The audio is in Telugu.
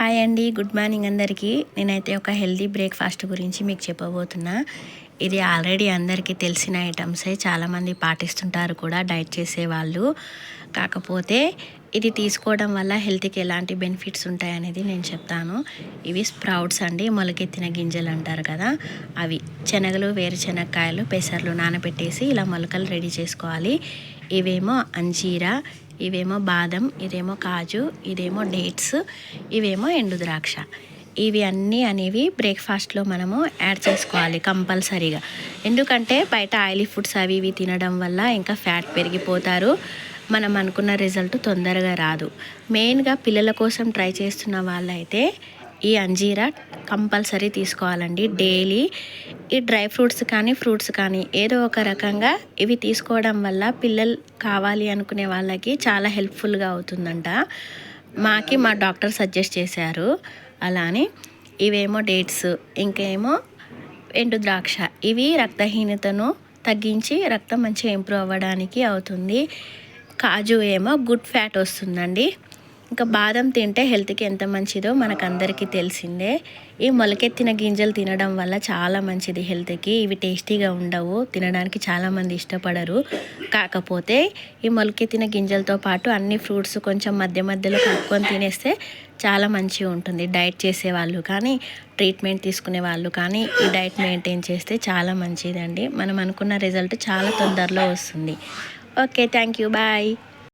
హాయ్ అండి గుడ్ మార్నింగ్ అందరికీ. నేనైతే ఒక హెల్దీ బ్రేక్ఫాస్ట్ గురించి మీకు చెప్పబోతున్నా. ఇది ఆల్రెడీ అందరికీ తెలిసిన ఐటమ్సే చాలామంది పాటిస్తుంటారు కూడా డైట్ చేసేవాళ్ళు. కాకపోతే ఇది తీసుకోవడం వల్ల హెల్త్కి ఎలాంటి బెనిఫిట్స్ ఉంటాయనేది నేను చెప్తాను. ఇవి స్ప్రౌట్స్ అండి మొలకెత్తిన గింజలు అంటారు కదా. అవి శనగలు వేరుశనగకాయలు పెసర్లు నానబెట్టేసి ఇలా మొలకలు రెడీ చేసుకోవాలి. ఇవేమో అంజీరా ఇవేమో బాదం ఇదేమో కాజు ఇదేమో డేట్స్ ఇవేమో ఎండు ద్రాక్ష. ఇవి అన్నీ అనేవి బ్రేక్ఫాస్ట్లో మనము యాడ్ చేసుకోవాలి కంపల్సరీగా. ఎందుకంటే బయట ఆయిలీ ఫుడ్స్ అవి ఇవి తినడం వల్ల ఇంకా ఫ్యాట్ పెరిగిపోతారు. మనం అనుకున్న రిజల్ట్ తొందరగా రాదు. మెయిన్గా పిల్లల కోసం ట్రై చేస్తున్న వాళ్ళైతే ఈ అంజీరా కంపల్సరీ తీసుకోవాలండి డైలీ. ఈ డ్రై ఫ్రూట్స్ కానీ ఫ్రూట్స్ కానీ ఏదో ఒక రకంగా ఇవి తీసుకోవడం వల్ల పిల్లలు కావాలి అనుకునే వాళ్ళకి చాలా హెల్ప్ఫుల్గా అవుతుందంట. మాకి మా డాక్టర్ సజెస్ట్ చేశారు. అలానే ఇవేమో డేట్స్ ఇంకేమో ఎండు ద్రాక్ష. ఇవి రక్తహీనతను తగ్గించి రక్తం మంచిగా ఇంప్రూవ్ అవ్వడానికి అవుతుంది. కాజు ఏమో గుడ్ ఫ్యాట్ వస్తుందండి. ఇంకా బాదం తింటే హెల్త్కి ఎంత మంచిదో మనకందరికీ తెలిసిందే. ఈ మొలకెత్తిన గింజలు తినడం వల్ల చాలా మంచిది హెల్త్కి. ఇవి టేస్టీగా ఉండవు తినడానికి చాలామంది ఇష్టపడరు. కాకపోతే ఈ మొలకెత్తిన గింజలతో పాటు అన్ని ఫ్రూట్స్ కొంచెం మధ్య మధ్యలో కలుపుకొని తినేస్తే చాలా మంచిగా ఉంటుంది. డైట్ చేసే వాళ్ళు కానీ ట్రీట్మెంట్ తీసుకునే వాళ్ళు కానీ ఈ డైట్ మెయింటైన్ చేస్తే చాలా మంచిదండి. మనం అనుకున్న రిజల్ట్ చాలా తొందరలో వస్తుంది. Okay thank you. బాయ్.